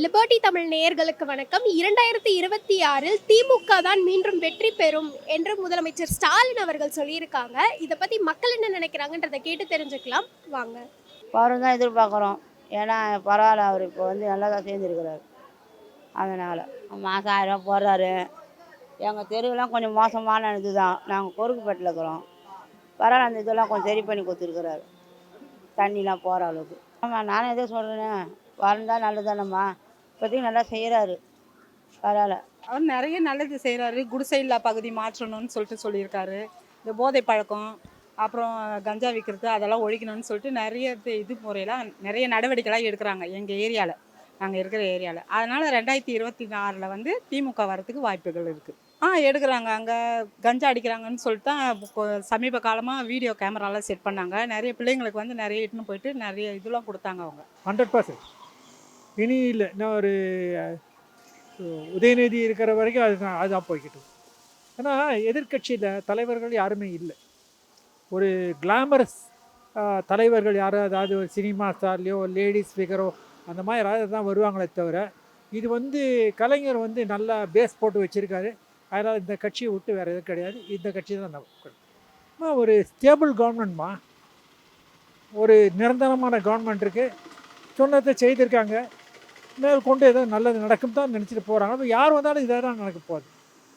Liberty Tamil நேயர்களுக்கு வணக்கம். இரண்டாயிரத்தி இருபத்தி ஆறில் திமுக தான் மீண்டும் வெற்றி பெறும் என்று முதலமைச்சர் ஸ்டாலின் அவர்கள் சொல்லியிருக்காங்க. இதை பத்தி மக்கள் என்ன நினைக்கிறாங்கன்றதை கேட்டு தெரிஞ்சுக்கலாம். வாங்க. வரும் தான் எதிர்பார்க்குறோம். ஏன்னா பரவாயில்ல அவர் இப்போ வந்து நல்லா தான் சேர்ந்துருக்கிறாரு. அதனால் மாதம் ஆயிரம் போடுறாரு எங்கள் தெருவெல்லாம் கொஞ்சம் மோசமான இது தான் நாங்கள் கொருக்குப்பேட்டில் இருக்கிறோம். பரவாயில்ல அந்த இதெல்லாம் கொஞ்சம் சரி பண்ணி கொடுத்துருக்குறாரு. தண்ணிலாம் போகிற அளவுக்கு. ஆமாம் நானும் எதோ சொல்கிறேன் வந்தால் நல்லதானம்மா இப்போதைக்கு நல்லா செய்கிறாரு பரவாயில்ல. அவர் நிறைய நல்லது செய்கிறாரு குடிசையில்லா பகுதி மாற்றணும்னு சொல்லிட்டு சொல்லியிருக்காரு. இந்த போதை பழக்கம் அப்புறம் கஞ்சா விற்கிறது அதெல்லாம் ஒழிக்கணும்னு சொல்லிட்டு நிறைய இது முறையெல்லாம் நிறைய நடவடிக்கைலாம் எடுக்கிறாங்க எங்கள் ஏரியாவில் நாங்கள் இருக்கிற ஏரியாவில் அதனால் ரெண்டாயிரத்தி இருபத்தி ஆறில் வந்து திமுக வரத்துக்கு வாய்ப்புகள் இருக்குது ஆ எடுக்கிறாங்க. அங்கே கஞ்சா அடிக்கிறாங்கன்னு சொல்லிட்டு தான் சமீப காலமாக வீடியோ கேமராலாம் செட் பண்ணாங்க. நிறைய பிள்ளைங்களுக்கு வந்து நிறைய இட்டுன்னு போயிட்டு நிறைய இதெல்லாம் கொடுத்தாங்க அவங்க. ஹண்ட்ரட் பர்சன்ட் இனி இல்லை. இன்னும் ஒரு உதயநிதி இருக்கிற வரைக்கும் அதுதான் அதுதான் போய்கிட்டு ஏன்னா எதிர்க்கட்சியில் தலைவர்கள் யாருமே இல்லை. ஒரு கிளாமரஸ் தலைவர்கள் யாரும் அதாவது ஒரு சினிமா ஸ்டார்லேயோ லேடிஸ் ஃபிகரோ அந்த மாதிரி யாராவது தான் வருவாங்களே தவிர இது வந்து கலைஞர் வந்து நல்லா பேஸ் போட்டு வச்சுருக்காரு. அதனால் இந்த கட்சியை விட்டு வேறு எதுவும் கிடையாது. இந்த கட்சி தான் நம்ம ஒரு ஸ்டேபிள் கவர்மெண்ட்மா ஒரு நிரந்தரமான கவர்மெண்ட் இருக்குது சொன்னதை செய்திருக்காங்க. மேல் கொண்டு ஏதோ நல்லது நடக்கும் தான் நினச்சிட்டு போகிறாங்க அப்போ யார் வந்தாலும் இதாக தான் நடக்க போகுது.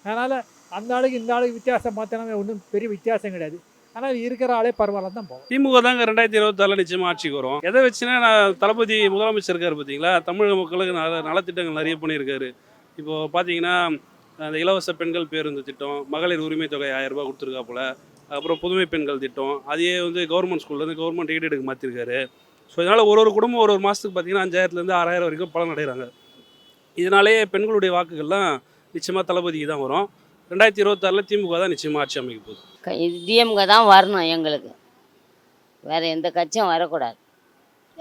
அதனால் அந்த ஆளுக்கு இந்த ஆளுக்கு வித்தியாசம் பார்த்தோன்னா ஒன்றும் பெரிய வித்தியாசம் கிடையாது. ஆனால் இருக்கிற ஆளே பரவாயில்ல தான் போகும். திமுக தாங்க ரெண்டாயிரத்தி இருபத்தாறில் நிச்சயமாக ஆட்சிக்கு வரும் எதை வச்சுன்னா நான் தளபதி முதலமைச்சர் இருக்கார் பார்த்தீங்களா தமிழக மக்களுக்கு நல நலத்திட்டங்கள் நிறைய பண்ணியிருக்காரு. இப்போது பார்த்தீங்கன்னா அந்த இலவச பெண்கள் பேருந்து திட்டம் மகளிர் உரிமை தொகை ஆயிரம் ரூபாய் கொடுத்துருக்காப்புல அப்புறம் புதுமை பெண்கள் திட்டம் அதையே வந்து கவர்மெண்ட் ஸ்கூல்லேருந்து கவர்மெண்ட் எய்டெடுக்கு மாற்றிருக்காரு ஸோ இதனால் ஒரு ஒரு குடும்பம் ஒரு ஒரு மாதத்துக்கு பார்த்தீங்கன்னா அஞ்சாயிரத்துலேருந்து ஆறாயிரம் வரைக்கும் பலன் அடைகிறாங்க. இதனாலேயே பெண்களுடைய வாக்குகள்லாம் நிச்சயமாக தளபதிக்கு தான் வரும். ரெண்டாயிரத்தி இருபத்தாறில் திமுக தான் நிச்சயமாக ஆட்சி அமைக்க போகுது. டிஎம்க தான் வரணும் எங்களுக்கு. வேறு எந்த கட்சியும் வரக்கூடாது.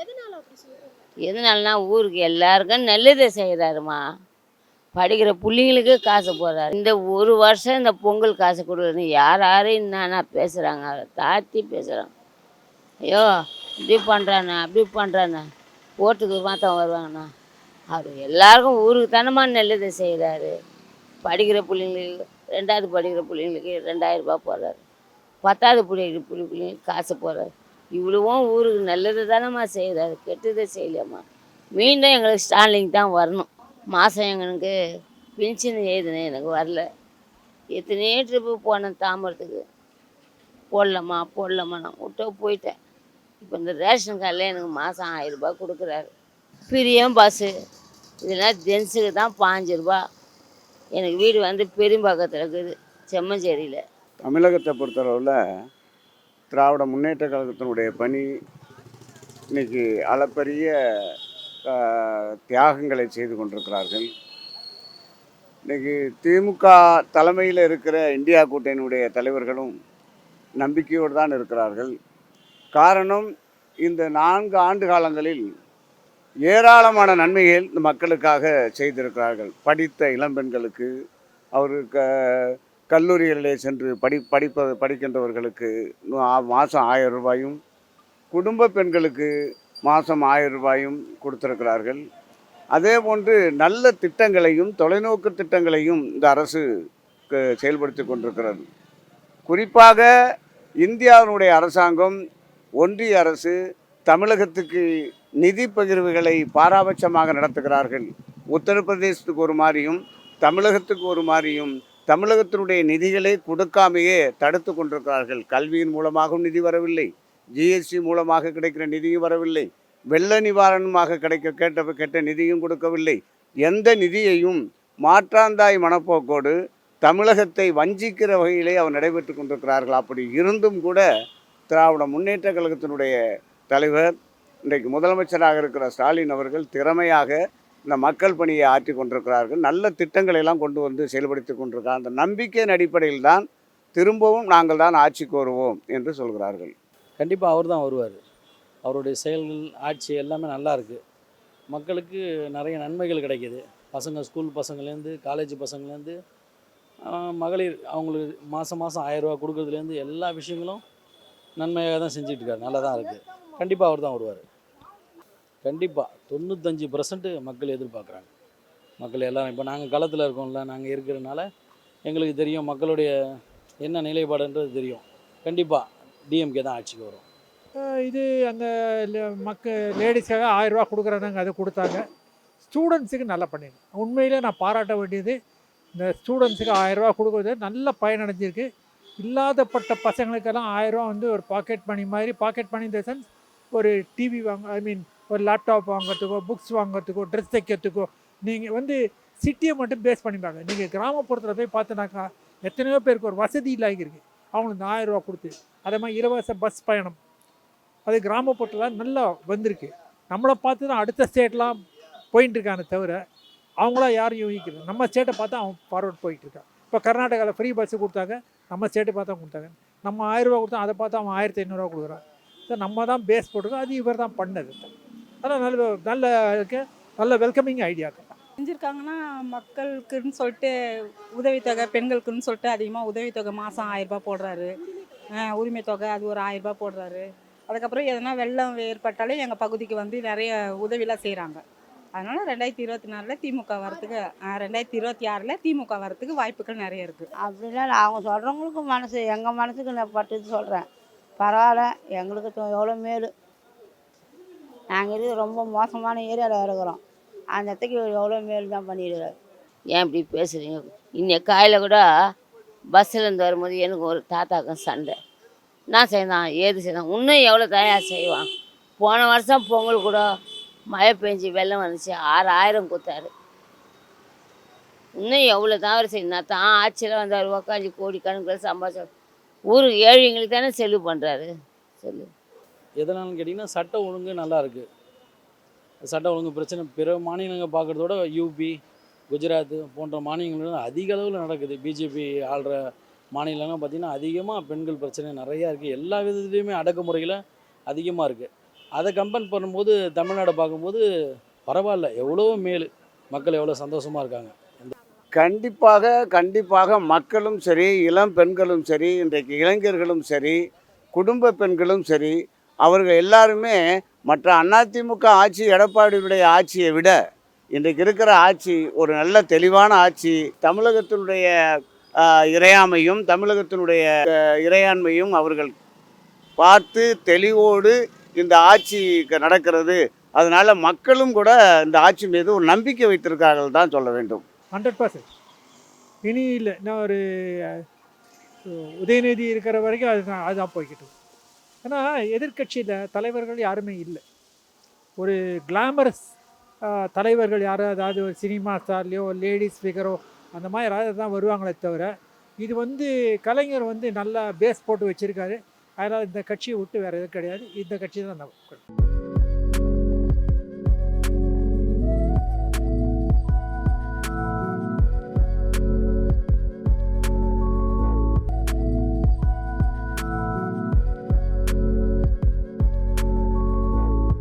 எதனால அப்படி சொல்றீங்க? எதனாலனா ஊருக்கு எல்லாருக்கும் நல்லதை செய்கிறாருமா படிக்கிற பிள்ளைங்களுக்கு காசு போடுறாரு. இந்த ஒரு வருஷம் இந்த பொங்கல் காசு கொடுக்குறது யார் யாரும் என்னென்ன பேசுகிறாங்க தாத்தி பேசுகிறாங்க ஐயோ இப்படி பண்ணுறாண்ணா அப்படி பண்ணுறாண்ணா ஓட்டுக்கு மாத்தம் வருவாங்கண்ணா அவர் எல்லாருக்கும் ஊருக்கு தானமா நல்லதை செய்கிறாரு படிக்கிற பிள்ளைங்களுக்கு ரெண்டாவது படிக்கிற பிள்ளைங்களுக்கு ரெண்டாயிரரூபா போடுறாரு. பத்தாவது பிள்ளைங்க பிள்ளை பிள்ளைங்களுக்கு காசு போடுறாரு. இவ்வளவும் ஊருக்கு நல்லது தானம்மா செய்கிறாரு கெட்டதை செய்யலையம்மா. மீண்டும் எங்களுக்கு ஸ்டாண்டிங் தான் வரணும். மாதம் எங்களுக்கு பென்ஷன் எழுதுனேன் எனக்கு வரல. எத்தனையோ ட்ரிப்பு போனேன் தாம்பரத்துக்கு. போடலாமா போடலாமா நான் விட்டோ போயிட்டேன். இப்போ இந்த ரேஷன் கார்டில் எனக்கு மாதம் ஆயிரம் ரூபாய் கொடுக்குறாரு. பிரியம் பஸ்ஸு இதெல்லாம் ஜென்ஸுக்கு தான் பாஞ்சு ரூபா. எனக்கு வீடு வந்து பெரும்பாக்கத்தில் இருக்குது செம்மஞ்சேரியில். தமிழகத்தை பொறுத்தளவில் திராவிட முன்னேற்ற கழகத்தினுடைய பணி இன்னைக்கு அளப்பரிய தியாகங்களை செய்து கொண்டிருக்கிறார்கள். இன்னைக்கு திமுக தலைமையில் இருக்கிற இந்தியா கூட்டணியுடைய தலைவர்களும் நம்பிக்கையோடு தான் இருக்கிறார்கள். காரணம் இந்த நான்கு ஆண்டு காலங்களில் ஏராளமான நன்மைகள் இந்த மக்களுக்காக செய்திருக்கிறார்கள். படித்த இளம்பெண்களுக்கு அவருக்கு கல்லூரிகளிலே சென்று படி படிப்ப படிக்கின்றவர்களுக்கு மாதம் ஆயிரம் ரூபாயும் குடும்ப பெண்களுக்கு மாதம் ஆயிரம் ரூபாயும் கொடுத்திருக்கிறார்கள். அதே போன்று நல்ல திட்டங்களையும் தொலைநோக்கு திட்டங்களையும் இந்த அரசு க- செயல்படுத்தி கொண்டிருக்கிறது. குறிப்பாக இந்தியாவினுடைய அரசாங்கம் ஒன்றிய அரசு தமிழகத்துக்கு நிதி பகிர்வுகளை பாராபட்சமாக நடத்துகிறார்கள். உத்தரப்பிரதேசத்துக்கு ஒரு மாதிரியும் தமிழகத்துக்கு ஒரு மாதிரியும் தமிழகத்தினுடைய நிதிகளை கொடுக்காமையே தடுத்து கொண்டிருக்கிறார்கள். கல்வியின் மூலமாகவும் நிதி வரவில்லை. ஜிஎஸ்டி மூலமாக கிடைக்கிற நிதியும் வரவில்லை. வெள்ள நிவாரணமாக கிடைக்க கேட்ட கேட்ட நிதியும் கொடுக்கவில்லை. எந்த நிதியையும் மாற்றாந்தாய் மனப்போக்கோடு தமிழகத்தை வஞ்சிக்கிற வகையிலே அவர் நடைபெற்று கொண்டிருக்கிறார்கள். அப்படி இருந்தும் கூட திராவிட முன்னேற்ற கழகத்தினுடைய தலைவர் இன்றைக்கு முதலமைச்சராக இருக்கிற ஸ்டாலின் அவர்கள் திறமையாக இந்த மக்கள் பணியை ஆற்றி கொண்டிருக்கிறார்கள். நல்ல திட்டங்களை எல்லாம் கொண்டு வந்து செயல்படுத்தி கொண்டிருக்கார் அந்த நம்பிக்கையின் அடிப்படையில் தான் திரும்பவும் நாங்கள் தான் ஆட்சிக்கு வருவோம் என்று சொல்கிறார்கள். கண்டிப்பாக அவர் தான் வருவார். அவருடைய செயல்கள் ஆட்சி எல்லாமே நல்லா இருக்குது மக்களுக்கு நிறைய நன்மைகள் கிடைக்கிது. பசங்க ஸ்கூல் பசங்கள்லேருந்து காலேஜ் பசங்கள்லேருந்து மகளிர் அவங்களுக்கு மாதம் மாதம் ஆயிரரூவா கொடுக்குறதுலேருந்து எல்லா விஷயங்களும் நன்மையாக தான் செஞ்சுட்டு நல்லா தான் இருக்குது கண்டிப்பாக அவர் தான் வருவார். கண்டிப்பாக தொண்ணூத்தஞ்சு பர்சன்ட் மக்கள் எதிர்பார்க்குறாங்க. மக்கள் எல்லாம் இப்போ நாங்கள் களத்தில் இருக்கோம்ல நாங்கள் இருக்கிறனால எங்களுக்கு தெரியும் மக்களுடைய என்ன நிலைப்பாடுன்றது தெரியும். கண்டிப்பாக டிஎம்கே தான் ஆட்சிக்கு வரும். இது அந்த மக்கள் மக்க லேடிஸ்க்காக ஆயிரரூவா கொடுக்குறாங்க அதை கொடுத்தாங்க. ஸ்டூடெண்ட்ஸுக்கு நல்லா பண்ணியிருக்கேன் உண்மையிலே நான் பாராட்ட வேண்டியது இந்த ஸ்டூடெண்ட்ஸுக்கு ஆயிரரூவா கொடுக்குறது நல்ல பயனடைஞ்சிருக்கு இல்லாதப்பட்ட பசங்களுக்கெல்லாம் ஆயிரரூவா வந்து ஒரு பாக்கெட் மணி மாதிரி பாக்கெட் மணி இந்த சென்ஸ் ஒரு டிவி வாங்க ஐ மீன் ஒரு லேப்டாப் வாங்குறதுக்கோ புக்ஸ் வாங்குறதுக்கோ ட்ரெஸ் தைக்கிறதுக்கோ நீங்கள் வந்து சிட்டியை மட்டும் பேஸ் பண்ணிப்பாங்க நீங்கள் கிராமப்புறத்தில் போய் பார்த்தினாக்கா எத்தனையோ பேருக்கு ஒரு வசதி இல்லாமல் இருக்குது அவங்களுக்கு இந்த ரூபா கொடுத்து. அதே மாதிரி இலவச பஸ் பயணம். அது கிராமப்புறத்தில் நல்லா வந்திருக்கு. நம்மளை பார்த்து தான் அடுத்த ஸ்டேட்லாம் போயின்ட்டுருக்கானே தவிர அவங்களா யாரும் யூகிக்கிறது நம்ம ஸ்டேட்டை பார்த்தா அவன் ஃபார்வர்ட் போயிட்டுருக்கான் இப்போ கர்நாடகாவில் ஃப்ரீ பஸ்ஸு கொடுத்தாங்க நம்ம ஸ்டேட்டு பார்த்தா கொடுத்தாங்க. நம்ம ஆயிரரூபா கொடுத்தா அதை பார்த்து அவன் ஆயிரத்தி ஐநூறுரூவா கொடுக்குறான். ஸோ நம்ம தான் பேஸ் போட்டிருக்கோம் அது இவர் தான் பண்ணது. அதனால் நல்ல நல்ல இருக்கு நல்ல வெல்கமிங் ஐடியா செஞ்சுருக்காங்கன்னா மக்களுக்குன்னு சொல்லிட்டு உதவித்தொகை பெண்களுக்குன்னு சொல்லிட்டு அதிகமாக உதவித்தொகை மாதம் ஆயிரரூபா போடுறாரு. உரிமை தொகை அது ஒரு ஆயிரரூபா போடுறாரு. அதுக்கப்புறம் எதனா வெள்ளம் ஏற்பட்டாலே எங்கள் பகுதிக்கு வந்து நிறைய உதவிலாம் செய்கிறாங்க அதனால் ரெண்டாயிரத்தி இருபத்தி நாலில் திமுக வரத்துக்கு ரெண்டாயிரத்தி இருபத்தி ஆறில் திமுக வரத்துக்கு வாய்ப்புகள் நிறைய இருக்குது அப்படிலாம் இல்லை. அவங்க சொல்கிறவங்களுக்கு மனசு எங்கள் மனசுக்கு நான் பட்டுது சொல்கிறேன் பரவாயில்ல எங்களுக்கு எவ்வளோ மேலு. நாங்கள் இது ரொம்ப மோசமான ஏரியாவில் இருக்கிறோம். அந்த இடத்துக்கு எவ்வளோ மேல் தான் பண்ணிடுறாரு ஏன் இப்படி பேசுகிறீங்க இன்னைக்கு காலையில் கூட பஸ்ஸில் இருந்து வரும்போது எனக்கு ஒரு தாத்தாக்கும் சண்டை. நான் செய்தான் ஏது செய்தான் இன்னும் எவ்வளோ தயார் செய்வான்? போன வருஷம் பொங்கல் கூட மழை பெஞ்சு வெள்ளம் வந்துச்சு. ஆறு ஆயிரம் கொடுத்தாரு இன்னும் எவ்வளோ தவறு செய்யணும் தான் ஆட்சியில் வந்தார். உக்காஞ்சி கோடி கணக்கில் சம்பாதிச்சார். ஊருக்கு ஏழைங்களுக்கு தானே செலவு பண்ணுறாரு செல்லு. எதனாலும் கேட்டிங்கன்னா சட்ட ஒழுங்கு நல்லா இருக்குது சட்ட ஒழுங்கு பிரச்சனை. பிற மாநிலங்கள் பார்க்குறதோட யூபி குஜராத் போன்ற மாநிலங்கள் அதிக அளவில் நடக்குது. பிஜேபி ஆள்ற மாநிலங்கள் பார்த்திங்கன்னா அதிகமாக பெண்கள் பிரச்சனை நிறையா இருக்குது எல்லா விதத்துலேயுமே அடக்குமுறையில் அதிகமாக இருக்குது அதை கம்பேர் பண்ணும்போது தமிழ்நாடை பார்க்கும்போது பரவாயில்ல எவ்வளோ மேலு. மக்கள் எவ்வளோ சந்தோஷமாக இருக்காங்க. கண்டிப்பாக கண்டிப்பாக மக்களும் சரி இளம் பெண்களும் சரி இன்றைக்கு இளைஞர்களும் சரி குடும்ப பெண்களும் சரி அவர்கள் எல்லாருமே மற்ற அதிமுக ஆட்சி எடப்பாடியுடைய ஆட்சியை விட இன்றைக்கு இருக்கிற ஆட்சி ஒரு நல்ல தெளிவான ஆட்சி. தமிழகத்தினுடைய இறையாமையும் தமிழகத்தினுடைய இறையாண்மையும் அவர்கள் பார்த்து தெளிவோடு இந்த ஆட்சி க- நடக்கிறது. அதனால் மக்களும் கூட இந்த ஆட்சி மீது ஒரு நம்பிக்கை வைத்திருக்கார்கள் தான் சொல்ல வேண்டும். ஹண்ட்ரட் பர்சன்ட் இனி இல்லை. இன்னும் ஒரு உதயநிதி இருக்கிற வரைக்கும் அதுதான் அதுதான் போய்கிட்டு ஏன்னா எதிர்க்கட்சியில் தலைவர்கள் யாருமே இல்லை. ஒரு கிளாமரஸ் தலைவர்கள் யாரும் அதாவது ஒரு சினிமா ஸ்டார்லேயோ லேடிஸ் ஸ்பீக்கரோ அந்த மாதிரி யாராவது தான் வருவாங்களே தவிர இது வந்து கலைஞர் வந்து நல்லா பேஸ் போட்டு வச்சுருக்காரு. அதனால் இந்த கட்சியை விட்டு வேறு எதுவும் கிடையாது. இந்த கட்சி தான் நம்ம